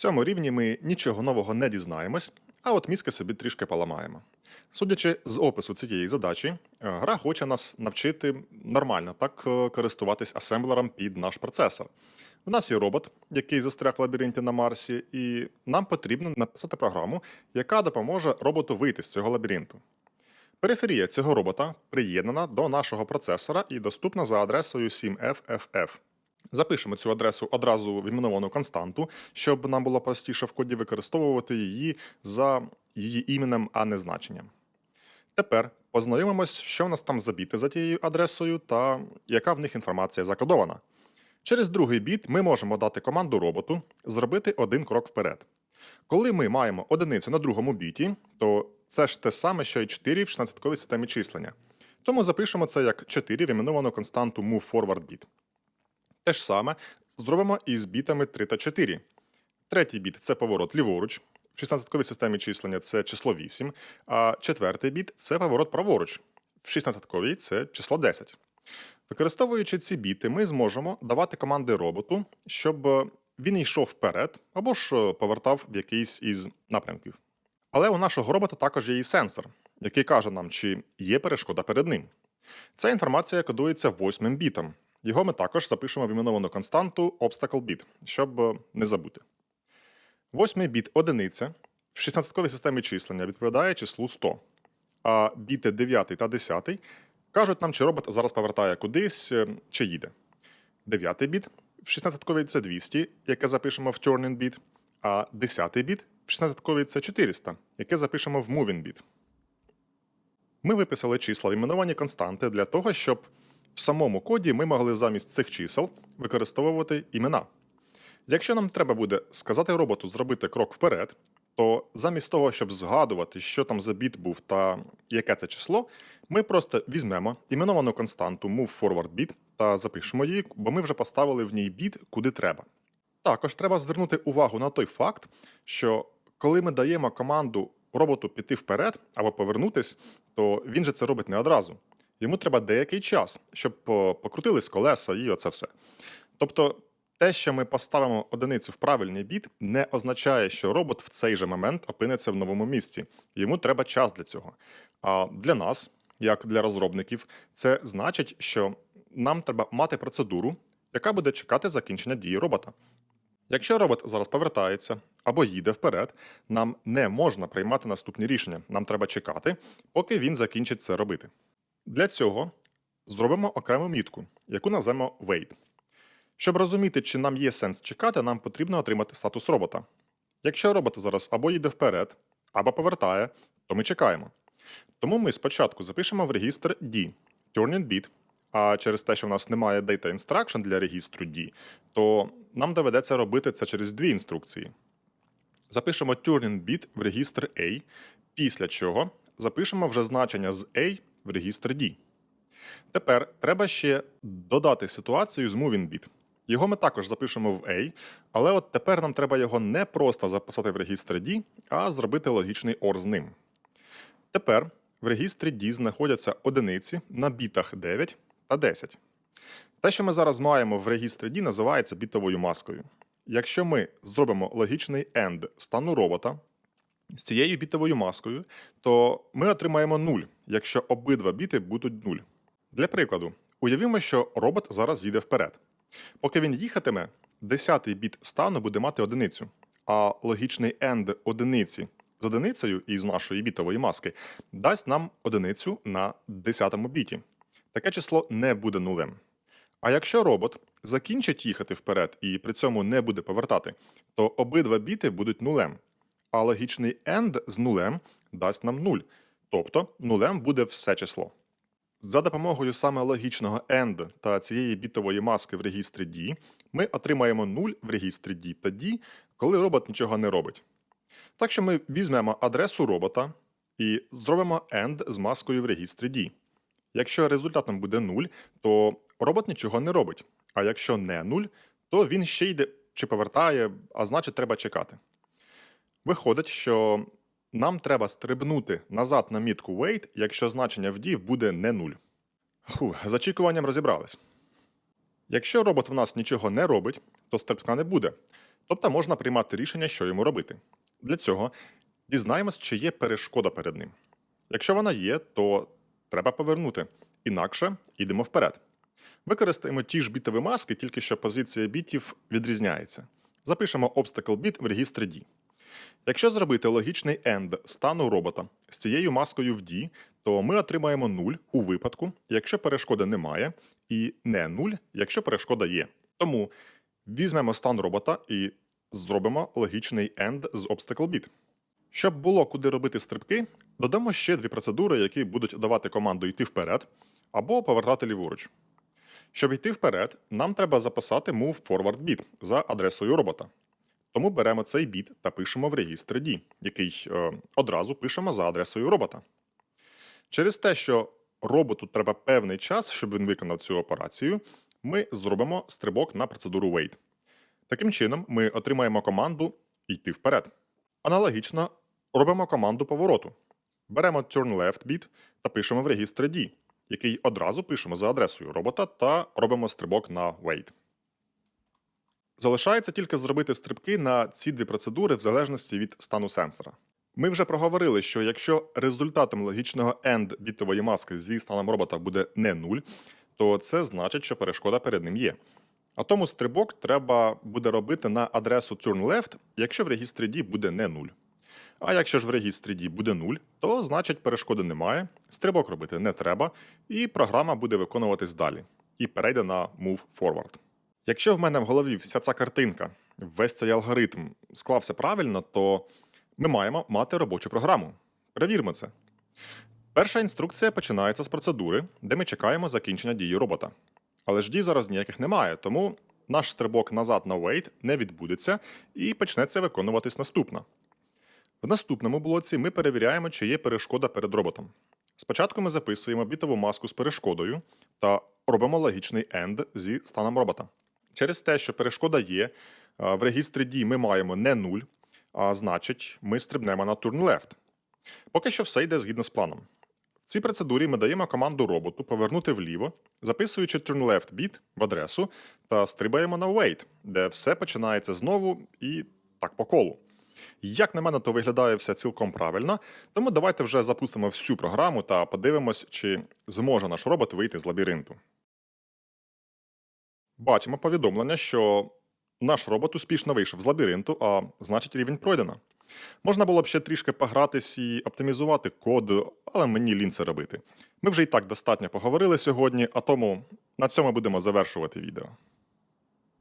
цьому рівні ми нічого нового не дізнаємось, а от мізки собі трішки поламаємо. Судячи з опису цієї задачі, е, гра хоче нас навчити нормально так е, користуватись асемблером під наш процесор. У нас є робот, який застряг в лабіринті на Марсі, і нам потрібно написати програму, яка допоможе роботу вийти з цього лабіринту. Периферія цього робота приєднана до нашого процесора і доступна за адресою 7FFF. Запишемо цю адресу одразу в іменовану константу, щоб нам було простіше в коді використовувати її за її іменем, а не значенням. Тепер познайомимось, що в нас там за біти за тією адресою та яка в них інформація закодована. Через другий біт ми можемо дати команду роботу зробити один крок вперед. Коли ми маємо одиницю на другому біті, то це ж те саме, що і 4 в 16-ковій системі числення. Тому запишемо це як 4 в іменовану константу moveForwardBit. Те ж саме зробимо і з бітами 3 та 4. Третій біт це поворот ліворуч. В 16-ковій системі числення це число 8, а четвертий біт це поворот праворуч. В 16-ковій це число 10. Використовуючи ці біти, ми зможемо давати команди роботу, щоб е, він йшов вперед або ж е, повертав в якийсь із напрямків. Але у нашого робота також є і сенсор, який каже нам, чи є перешкода перед ним. Ця інформація кодується восьмим бітом. Його ми також запишемо в іменовану константу obstacle bit, щоб е, не забути. Восьмий біт одиниця в 16-ковій системі числення відповідає числу 100, а біти 9 та 10 кажуть нам, чи робот зараз повертає кудись, е, чи їде. Дев'ятий біт в 16-ковій це 200, яке запишемо в turning bit, а 10-й біт в 16-ковій це 400, яке запишемо в moving bit. Ми виписали числа в іменовані константи для того, щоб в самому коді ми могли замість цих чисел використовувати імена. Якщо нам треба буде сказати роботу зробити крок вперед, то замість того, щоб згадувати, що там за біт був та яке це число, ми просто візьмемо іменовану константу moveForwardBit та запишемо її, бо ми вже поставили в ній біт куди треба. Також треба звернути увагу на той факт, що коли ми даємо команду роботу піти вперед або повернутись, то він же це робить не одразу. Йому треба деякий час, щоб покрутились колеса і оце все. Тобто, те, що ми поставимо одиницю в правильний біт, не означає, що робот в цей же момент опиниться в новому місці. Йому треба час для цього. А для нас, як для розробників, це значить, що нам треба мати процедуру, яка буде чекати закінчення дії робота. Якщо робот зараз повертається або їде вперед, нам не можна приймати наступні рішення. Нам треба чекати, поки він закінчить це робити. Для цього зробимо окрему мітку, яку назвемо wait. Щоб розуміти, чи нам є сенс чекати, нам потрібно отримати статус робота. Якщо робот зараз або їде вперед, або повертає, то ми чекаємо. Тому ми спочатку запишемо в регістр D, turning bit, а через те, що в нас немає data instruction для регістру D, то нам доведеться робити це через дві інструкції. Запишемо turning bit в регістр A, після чого запишемо вже значення з A в регістр D. Тепер треба ще додати ситуацію з moving bit. Його ми також запишемо в A, але от тепер нам треба його не просто записати в регістр D, а зробити логічний OR з ним. Тепер в регістрі D знаходяться одиниці на бітах 9 та 10. Те, що ми зараз маємо в регістрі D, називається бітовою маскою. Якщо ми зробимо логічний AND стану робота з цією бітовою маскою, то ми отримаємо 0, якщо обидва біти будуть 0. Для прикладу, уявімо, що робот зараз їде вперед. Поки він їхатиме, 10-й біт стану буде мати одиницю, а логічний AND одиниці з одиницею із нашої бітової маски дасть нам одиницю на 10-му біті. Таке число не буде нулем. А якщо робот закінчить їхати вперед і при цьому не буде повертати, то обидва біти будуть нулем. А логічний AND з нулем дасть нам 0. Тобто нулем буде все число. За допомогою саме логічного AND та цієї бітової маски в регістрі D ми отримаємо 0 в регістрі D D, коли робот нічого не робить. Так що ми візьмемо адресу робота і зробимо AND з маскою в регістрі D. Якщо результатом буде 0, то робот нічого не робить. А якщо не 0, то він ще йде чи повертає, а значить треба чекати. Виходить, що нам треба стрибнути назад на мітку wait, якщо значення в D буде не 0. Фу, з очікуванням розібрались. Якщо робот в нас нічого не робить, то стрибка не буде. Тобто можна приймати рішення, що йому робити. Для цього дізнаємось, чи є перешкода перед ним. Якщо вона є, то треба повернути. Інакше йдемо вперед. Використаємо ті ж бітові маски, тільки що позиція бітів відрізняється. Запишемо obstacle bit в регістрі D. Якщо зробити логічний end стану робота з цією маскою в D, то ми отримаємо 0 у випадку, якщо перешкоди немає, і не 0, якщо перешкода є. Тому візьмемо стан робота і зробимо логічний end з obstacle bit. Щоб було куди робити стрибки, додамо ще дві процедури, які будуть давати команду йти вперед або повертати ліворуч. Щоб йти вперед, нам треба записати move forward bit за адресою робота. Тому беремо цей біт та пишемо в регістр D, який е, одразу пишемо за адресою робота. Через те, що роботу треба певний час, щоб він виконав цю операцію, ми зробимо стрибок на процедуру wait. Таким чином, ми отримаємо команду йти вперед. Аналогічно робимо команду повороту. Беремо turn left bit та пишемо в регістр D, який одразу пишемо за адресою робота та робимо стрибок на wait. Залишається тільки зробити стрибки на ці дві процедури в залежності від стану сенсора. Ми вже проговорили, що якщо результатом логічного end бітової маски зі станом робота буде не 0, то це значить, що перешкода перед ним є. А тому стрибок треба буде робити на адресу turn left, якщо в регістрі D буде не 0. А якщо ж в регістрі D буде 0, то значить перешкоди немає, стрибок робити не треба, і програма буде виконуватись далі і перейде на move forward. Якщо в мене в голові вся ця картинка, весь цей алгоритм склався правильно, то ми маємо мати робочу програму. Перевіримо це. Перша інструкція починається з процедури, де ми чекаємо закінчення дії робота. Але ж дій зараз ніяких немає, тому наш стрибок назад на wait не відбудеться і почнеться виконуватись наступна. В наступному блоці ми перевіряємо, чи є перешкода перед роботом. Спочатку ми записуємо бітову маску з перешкодою та робимо логічний end зі станом робота. Через те, що перешкода є, в регістрі дій ми маємо не 0, а значить, ми стрибнемо на turn left. Поки що все йде згідно з планом. В цій процедурі ми даємо команду роботу повернути вліво, записуючи turn left bit в адресу та стрибаємо на wait, де все починається знову і так по колу. Як на мене, то виглядає все цілком правильно, тому давайте вже запустимо всю програму та подивимось, чи зможе наш робот вийти з лабіринту. Бачимо повідомлення, що наш робот успішно вийшов з лабіринту, а значить рівень пройдено. Можна було б ще трішки погратись і оптимізувати код, але мені лінь це робити. Ми вже і так достатньо поговорили сьогодні, а тому на цьому будемо завершувати відео.